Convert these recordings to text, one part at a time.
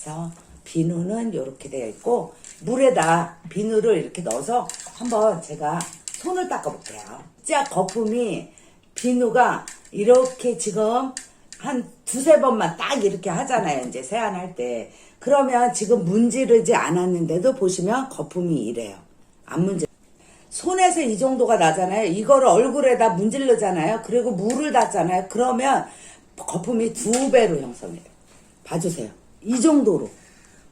그래서 비누는 이렇게 되어 있고 물에다 비누를 이렇게 넣어서 한번 제가 손을 닦아 볼게요. 진짜 거품이 비누가 이렇게 지금 한 두세 번만 딱 이렇게 하잖아요. 이제 세안할 때. 그러면 지금 문지르지 않았는데도 보시면 거품이 이래요. 안 문지 손에서 이 정도가 나잖아요. 이거를 얼굴에다 문질르잖아요. 그리고 물을 닿잖아요. 그러면 거품이 두 배로 형성해요. 봐주세요. 이 정도로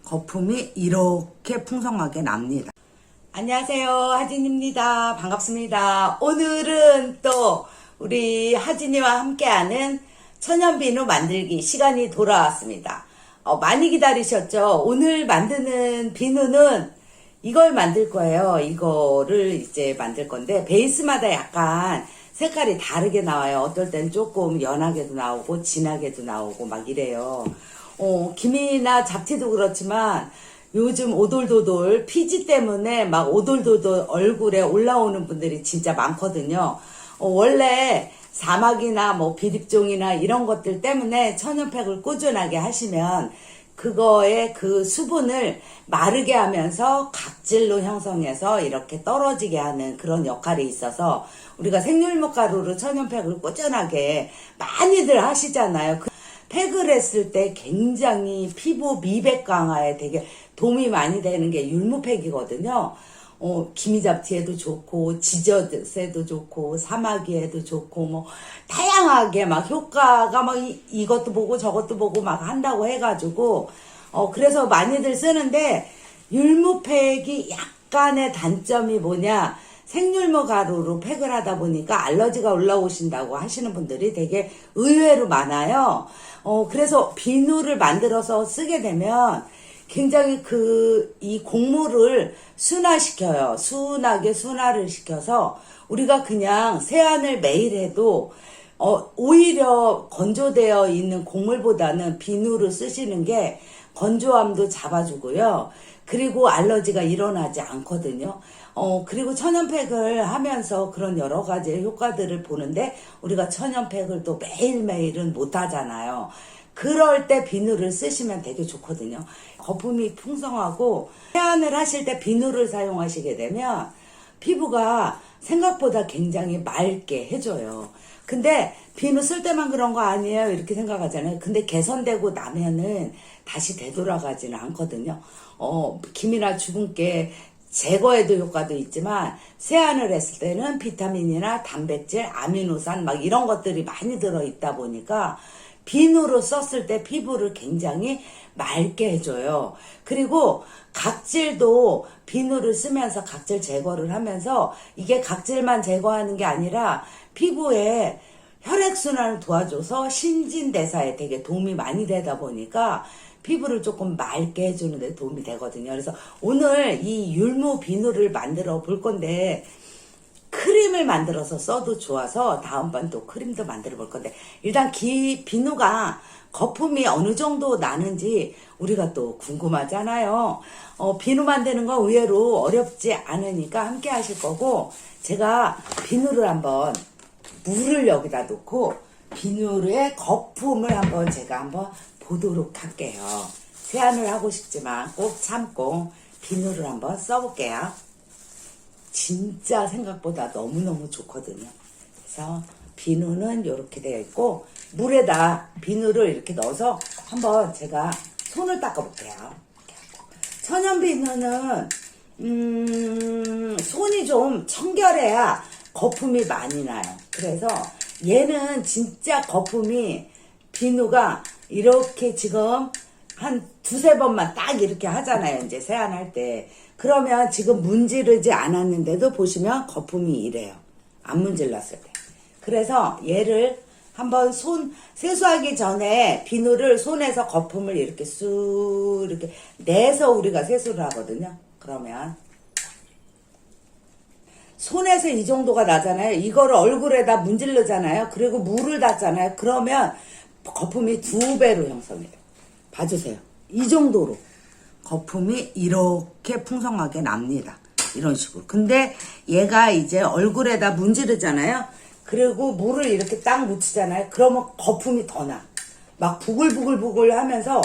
거품이 이렇게 풍성하게 납니다. 안녕하세요. 하진입니다. 반갑습니다. 오늘은 또 우리 하진이와 함께하는 천연비누 만들기 시간이 돌아왔습니다. 어, 많이 기다리셨죠? 오늘 만드는 비누는 이걸 만들 거예요. 이거를 이제 만들 건데 베이스마다 약간 색깔이 다르게 나와요. 어떨 땐 조금 연하게도 나오고 진하게도 나오고 막 이래요. 어, 김이나 잡티도 그렇지만 요즘 오돌도돌 피지 때문에 막 오돌도돌 얼굴에 올라오는 분들이 진짜 많거든요. 어, 원래 사막이나 뭐 비립종이나 이런 것들 때문에 천연팩을 꾸준하게 하시면 그거의 그 수분을 마르게 하면서 각질로 형성해서 이렇게 떨어지게 하는 그런 역할이 있어서 우리가 생률목 가루로 천연팩을 꾸준하게 많이들 하시잖아요. 그 팩을 했을 때 굉장히 피부 미백 강화에 되게 도움이 많이 되는 게 율무팩이거든요. 어, 기미 잡티에도 좋고, 지저스에도 좋고, 사마귀에도 좋고, 뭐, 다양하게 막 효과가 막 이, 이것도 보고 저것도 보고 막 한다고 해가지고, 어, 그래서 많이들 쓰는데, 율무팩이 약간의 단점이 뭐냐, 생률무 가루로 팩을 하다 보니까 알러지가 올라오신다고 하시는 분들이 되게 의외로 많아요. 어, 그래서 비누를 만들어서 쓰게 되면 굉장히 그, 이 곡물을 순화시켜요. 순하게 순화를 시켜서 우리가 그냥 세안을 매일 해도 어, 오히려 건조되어 있는 곡물보다는 비누를 쓰시는 게 건조함도 잡아주고요. 그리고 알러지가 일어나지 않거든요. 어, 그리고 천연팩을 하면서 그런 여러 가지 효과들을 보는데 우리가 천연팩을 또 매일매일은 못 하잖아요. 그럴 때 비누를 쓰시면 되게 좋거든요. 거품이 풍성하고 세안을 하실 때 비누를 사용하시게 되면 피부가 생각보다 굉장히 맑게 해줘요. 근데 비누 쓸 때만 그런 거 아니에요? 이렇게 생각하잖아요. 근데 개선되고 나면은 다시 되돌아가지는 않거든요. 어, 김이나 주근깨 제거에도 효과도 있지만 세안을 했을 때는 비타민이나 단백질, 아미노산 막 이런 것들이 많이 들어 있다 보니까 비누로 썼을 때 피부를 굉장히 맑게 해줘요. 그리고 각질도 비누를 쓰면서 각질 제거를 하면서 이게 각질만 제거하는 게 아니라 피부에 혈액순환을 도와줘서 신진대사에 되게 도움이 많이 되다 보니까 피부를 조금 맑게 해주는 데 도움이 되거든요. 그래서 오늘 이 율무 비누를 만들어 볼 건데 크림을 만들어서 써도 좋아서 다음번 또 크림도 만들어 볼 건데 일단 기 비누가 거품이 어느 정도 나는지 우리가 또 궁금하잖아요. 어, 비누 만드는 건 의외로 어렵지 않으니까 함께 하실 거고 제가 비누를 한번 물을 여기다 놓고 비누의 거품을 한번 제가 한번 보도록 할게요. 세안을 하고 싶지만 꼭 참고 비누를 한번 써볼게요. 진짜 생각보다 너무너무 좋거든요. 그래서 비누는 이렇게 되어 있고 물에다 비누를 이렇게 넣어서 한번 제가 손을 닦아볼게요. 천연 비누는 음, 손이 좀 청결해야 거품이 많이 나요. 그래서 얘는 진짜 거품이 비누가 이렇게 지금 한 두세 번만 딱 이렇게 하잖아요. 이제 세안할 때. 그러면 지금 문지르지 않았는데도 보시면 거품이 이래요. 안 문질렀을 때. 그래서 얘를 한번 손 세수하기 전에 비누를 손에서 거품을 이렇게 쑥 이렇게 내서 우리가 세수를 하거든요. 그러면 손에서 이 정도가 나잖아요. 이거를 얼굴에다 문질르잖아요. 그리고 물을 닿잖아요. 그러면 거품이 두 배로 형성해요. 봐주세요. 이 정도로 거품이 이렇게 풍성하게 납니다. 이런 식으로. 근데 얘가 이제 얼굴에다 문지르잖아요. 그리고 물을 이렇게 딱 묻히잖아요. 그러면 거품이 더 나. 막 부글부글부글 하면서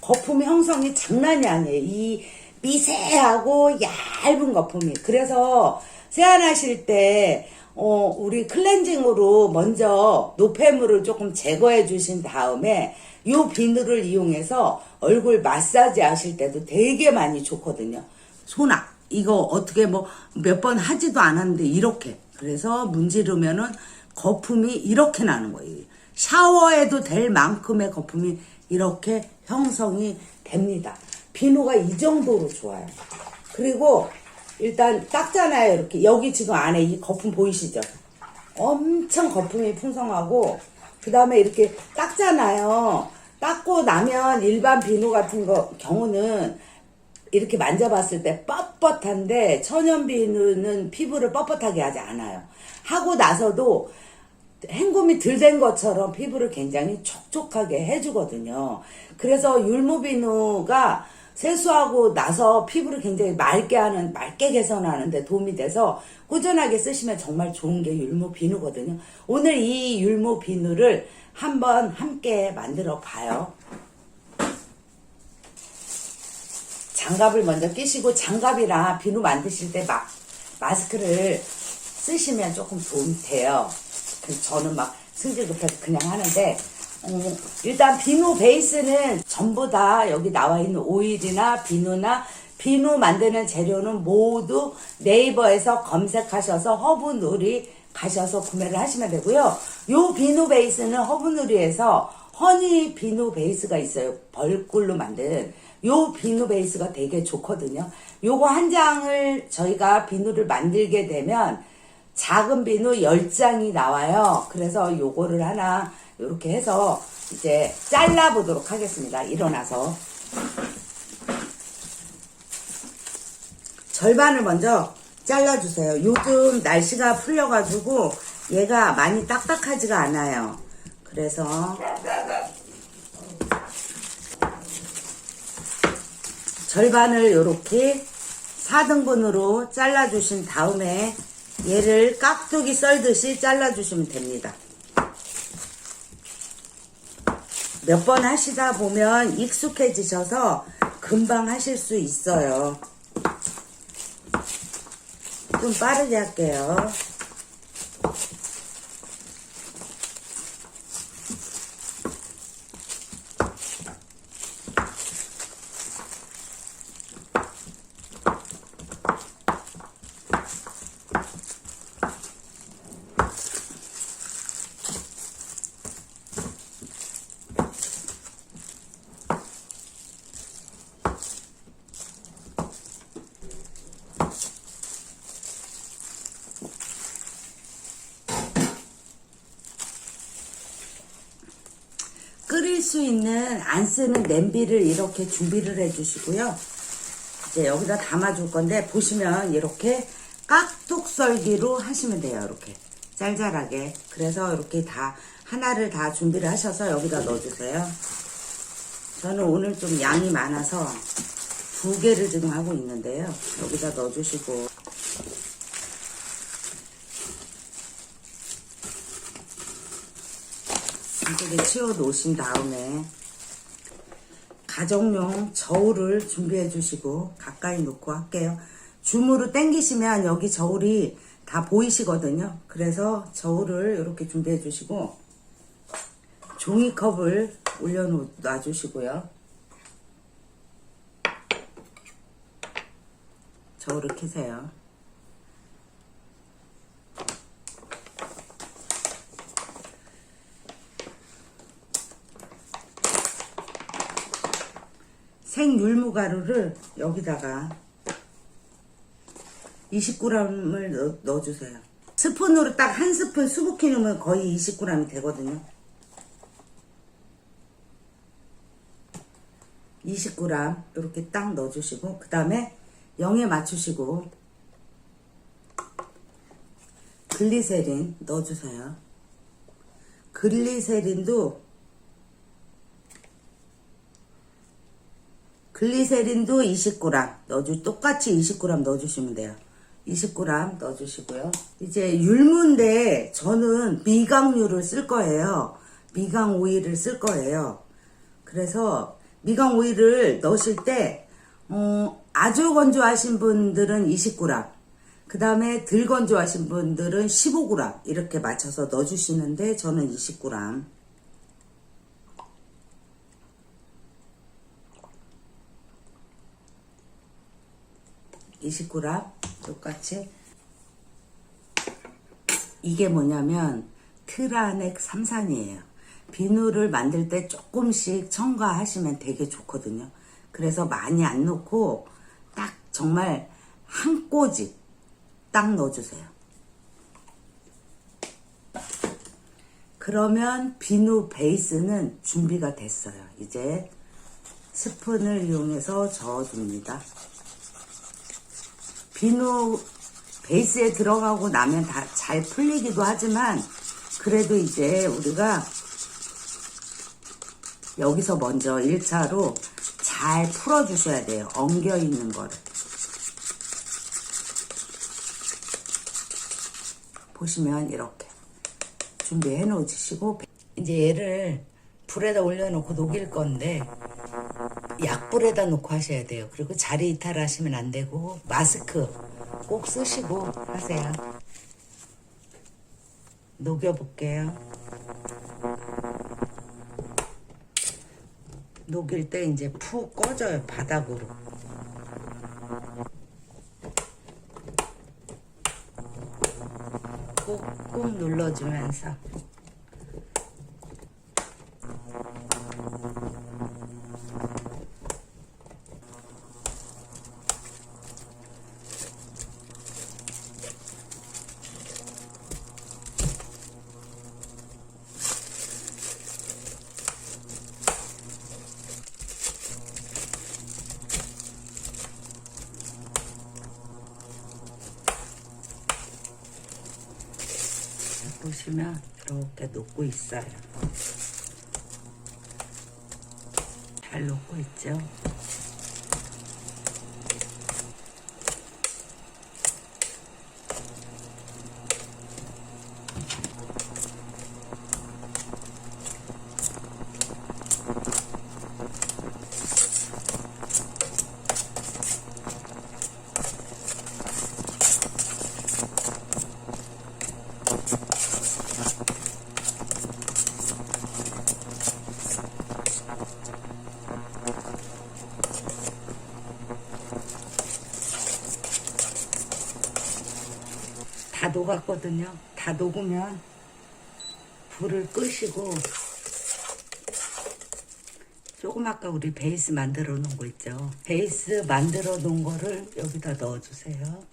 거품 형성이 장난이 아니에요. 이 미세하고 얇은 거품이. 그래서 세안하실 때 어, 우리 클렌징으로 먼저 노폐물을 조금 제거해 주신 다음에 요 비누를 이용해서 얼굴 마사지 하실 때도 되게 많이 좋거든요. 소나 이거 어떻게 뭐 몇 번 하지도 않았는데 이렇게 그래서 문지르면은 거품이 이렇게 나는 거예요. 샤워해도 될 만큼의 거품이 이렇게 형성이 됩니다. 비누가 이 정도로 좋아요. 그리고 일단 닦잖아요. 이렇게 여기 지금 안에 이 거품 보이시죠? 엄청 거품이 풍성하고 그 다음에 이렇게 닦잖아요. 닦고 나면 일반 비누 같은 거 경우는 이렇게 만져봤을 때 뻣뻣한데 천연 비누는 피부를 뻣뻣하게 하지 않아요. 하고 나서도 헹굼이 덜 된 것처럼 피부를 굉장히 촉촉하게 해주거든요. 그래서 율무비누가 세수하고 나서 피부를 굉장히 맑게 하는, 맑게 개선하는 데 도움이 돼서 꾸준하게 쓰시면 정말 좋은 게 율무 비누거든요. 오늘 이 율무 비누를 한번 함께 만들어 봐요. 장갑을 먼저 끼시고 장갑이랑 비누 만드실 때 막 마스크를 쓰시면 조금 도움이 돼요. 저는 막 승질 급해서 그냥 하는데 어, 일단 비누 베이스는 전부 다 여기 나와 있는 오일이나 비누나 비누 만드는 재료는 모두 네이버에서 검색하셔서 허브누리 가셔서 구매를 하시면 되고요. 요 비누 베이스는 허브누리에서 허니 비누 베이스가 있어요. 벌꿀로 만든 요 비누 베이스가 되게 좋거든요. 요거 한 장을 저희가 비누를 만들게 되면 작은 비누 10장이 나와요. 그래서 요거를 하나 이렇게 해서 이제 잘라 보도록 하겠습니다. 일어나서 절반을 먼저 잘라주세요. 요즘 날씨가 풀려가지고 얘가 많이 딱딱하지가 않아요. 그래서 절반을 이렇게 4등분으로 잘라주신 다음에 얘를 깍두기 썰듯이 잘라주시면 됩니다. 몇 번 하시다 보면 익숙해지셔서 금방 하실 수 있어요. 좀 빠르게 할게요. 끓일 수 있는 안 쓰는 냄비를 이렇게 준비를 해 주시고요. 이제 여기다 담아줄 건데 보시면 이렇게 깍둑 썰기로 하시면 돼요. 이렇게 짤짤하게. 그래서 이렇게 다 하나를 다 준비를 하셔서 여기다 넣어주세요. 저는 오늘 좀 양이 많아서 두 개를 지금 하고 있는데요. 여기다 넣어주시고 한쪽에 치워 놓으신 다음에 가정용 저울을 준비해 주시고 가까이 놓고 할게요. 줌으로 당기시면 여기 저울이 다 보이시거든요. 그래서 저울을 이렇게 준비해 주시고 종이컵을 올려놔 주시고요. 저울을 켜세요. 생 율무가루를 여기다가 20g을 넣, 넣어주세요. 스푼으로 딱 한 스푼 수북히 넣으면 거의 20g이 되거든요. 20g 이렇게 딱 넣어주시고 그 다음에 0에 맞추시고 글리세린 넣어주세요. 글리세린도 글리세린도 20g 넣어주 똑같이 20g 넣어주시면 돼요. 20g 넣어주시고요. 이제 율무인데 저는 미강유를 쓸 거예요. 미강 오일을 쓸 거예요. 그래서 미강 오일을 넣으실 때 어, 아주 건조하신 분들은 20g, 그 다음에 덜 건조하신 분들은 15g 이렇게 맞춰서 넣어주시는데 저는 20g. 20g 똑같이 이게 뭐냐면 트라넥 삼산이에요. 비누를 만들 때 조금씩 첨가하시면 되게 좋거든요. 그래서 많이 안 넣고 딱 정말 한 꼬집 딱 넣어주세요. 그러면 비누 베이스는 준비가 됐어요. 이제 스푼을 이용해서 저어줍니다. 비누 베이스에 들어가고 나면 다 잘 풀리기도 하지만 그래도 이제 우리가 여기서 먼저 1차로 잘 풀어주셔야 돼요. 엉겨 있는 거를. 보시면 이렇게 준비해 놓으시고 이제 얘를 불에다 올려놓고 녹일 건데 약불에다 놓고 하셔야 돼요. 그리고 자리 이탈하시면 안 되고 마스크 꼭 쓰시고 하세요. 녹여볼게요. 녹일 때 이제 푹 꺼져요 바닥으로. 꾹꾹 눌러주면서 보시면 이렇게 녹고 있어요. 잘 녹고 있죠? 다 녹았거든요. 다 녹으면 불을 끄시고 조금 아까 우리 베이스 만들어 놓은 거 있죠. 베이스 만들어 놓은 거를 여기다 넣어 주세요.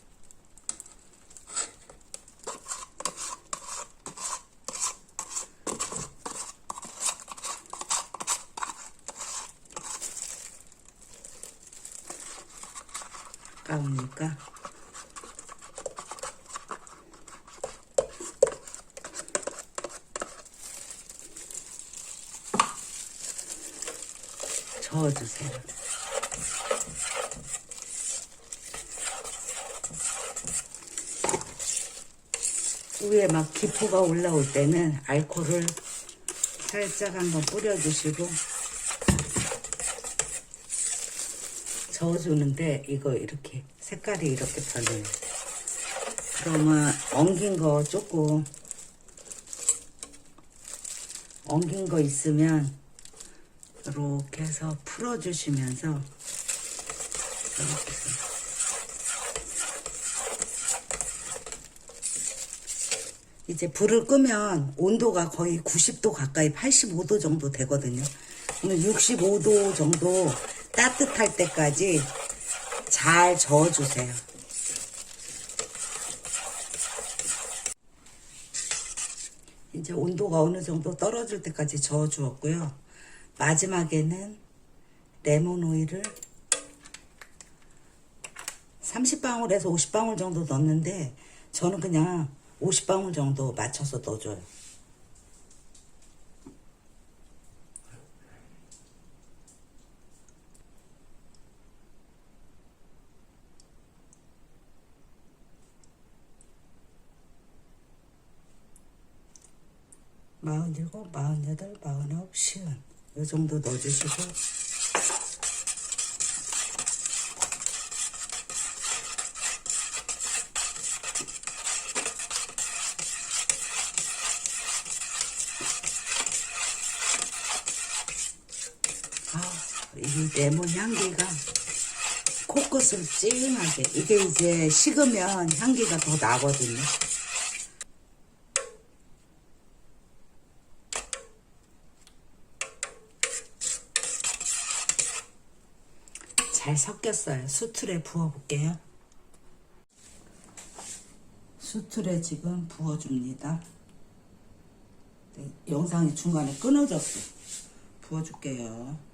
아까우니까 저어주세요. 위에 막 기포가 올라올 때는 알코올을 살짝 한번 뿌려주시고 저어주는데 이거 이렇게 색깔이 이렇게 변해요. 그러면 엉긴 거 조금 엉긴 거 있으면 이렇게 해서 풀어주시면서 이렇게 해서 이제 불을 끄면 온도가 거의 90도 가까이 85도 정도 되거든요. 오늘 65도 정도 따뜻할 때까지 잘 저어주세요. 이제 온도가 어느 정도 떨어질 때까지 저어주었고요. 마지막에는 레몬 오일을 30방울에서 50방울 정도 넣었는데 저는 그냥 50방울 정도 맞춰서 넣어줘요. 마흔일곱, 마흔여덟, 마흔아홉, 쉬운 이 정도 넣어주시고 코끝을 찡하게 이게 이제 식으면 향기가 더 나거든요. 잘 섞였어요. 수틀에 부어 볼게요. 수틀에 지금 부어 줍니다. 네, 영상이 중간에 끊어졌어. 부어 줄게요.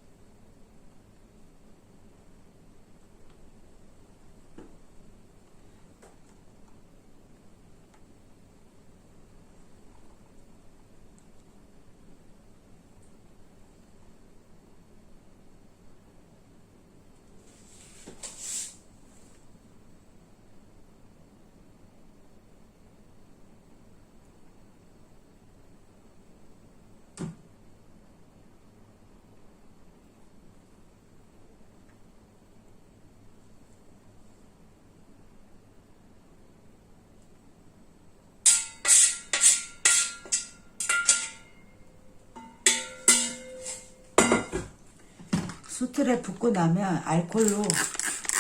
수틀에 붓고 나면 알콜로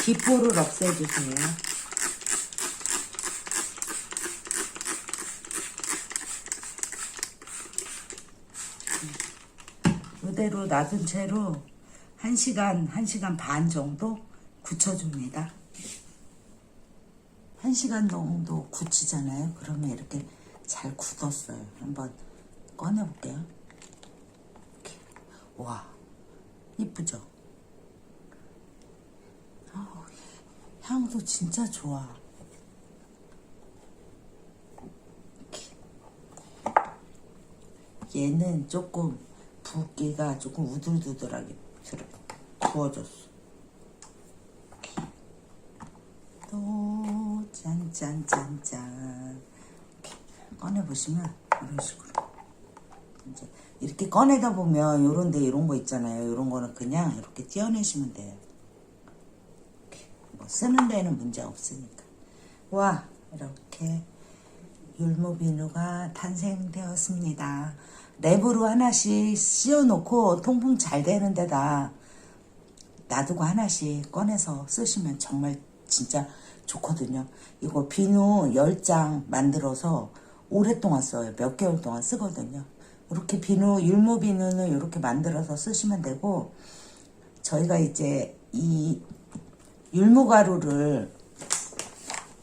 기포를 없애주세요. 이대로 놔둔 채로 1시간, 1시간 반 정도 굳혀줍니다. 1시간 정도 굳히잖아요. 그러면 이렇게 잘 굳었어요. 한번 꺼내볼게요. 이렇게. 와, 이쁘죠? 향도 진짜 좋아. 얘는 조금 붓기가 조금 우들두들하게 들어 부어졌어. 또 짠짠짠짠 이렇게 꺼내 보시면 이런 식으로 이제 이렇게 꺼내다 보면 요런데 이런 거 있잖아요. 이런 거는 그냥 이렇게 떼어내시면 돼요. 뭐 쓰는 데는 문제 없으니까. 와 이렇게 율무비누가 탄생되었습니다. 랩으로 하나씩 씌워놓고 통풍 잘 되는 데다 놔두고 하나씩 꺼내서 쓰시면 정말 진짜 좋거든요. 이거 비누 10장 만들어서 오랫동안 써요. 몇 개월 동안 쓰거든요. 이렇게 비누, 율무 비누는 이렇게 만들어서 쓰시면 되고, 저희가 이제 이 율무가루를,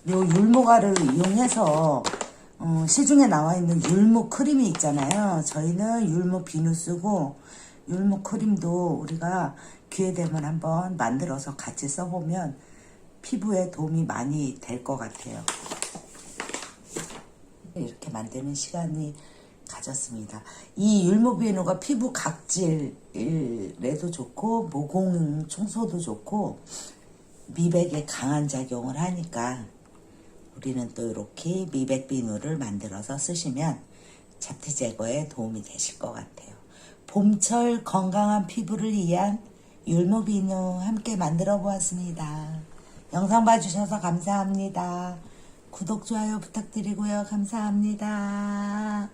요 율무가루를 이용해서, 어, 시중에 나와 있는 율무 크림이 있잖아요. 저희는 율무 비누 쓰고, 율무 크림도 우리가 기회 되면 한번 만들어서 같이 써보면 피부에 도움이 많이 될 것 같아요. 이렇게 만드는 시간이 가졌습니다. 이 율무 비누가 피부 각질에도 좋고 모공 청소도 좋고 미백에 강한 작용을 하니까 우리는 또 이렇게 미백 비누를 만들어서 쓰시면 잡티 제거에 도움이 되실 것 같아요. 봄철 건강한 피부를 위한 율무 비누 함께 만들어 보았습니다. 영상 봐주셔서 감사합니다. 구독, 좋아요 부탁드리고요. 감사합니다.